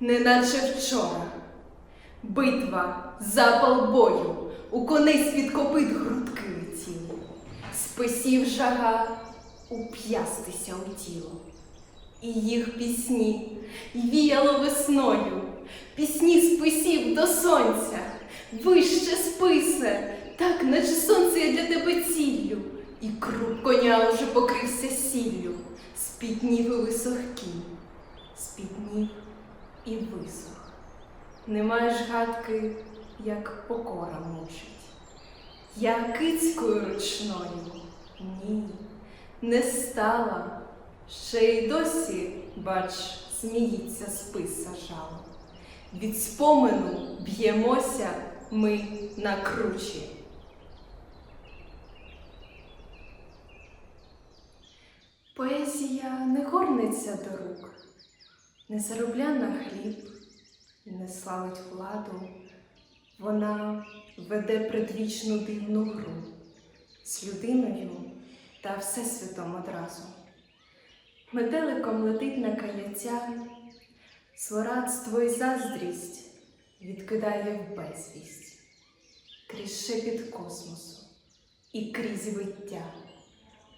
неначе вчора. Битва, запал бою, у коней з-під копит грудки летіли, списів жага уп'ястися у тіло. І їх пісні віяло весною, пісні списів до сонця, вище списе, так, наче сонце є для тебе ціллю, і круг коня уже покрився сіллю, спітнів і висох кінь, спітнів і висох. Не маєш гадки, як покора мучить. Я кицькою ручною, ні, не стала. Ще й досі, бач, сміється списа жало. Від спомену б'ємося ми на кручі. Поезія не горниться до рук, не заробля на хліб, не славить владу. Вона веде предвічну дивну гру з людиною та всесвітом одразу. Метеликом летить на каяття, злорадство і заздрість відкидає в безвість, крізь шепіт космосу і крізь виття.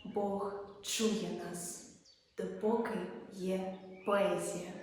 Бог чує нас, допоки є поезія.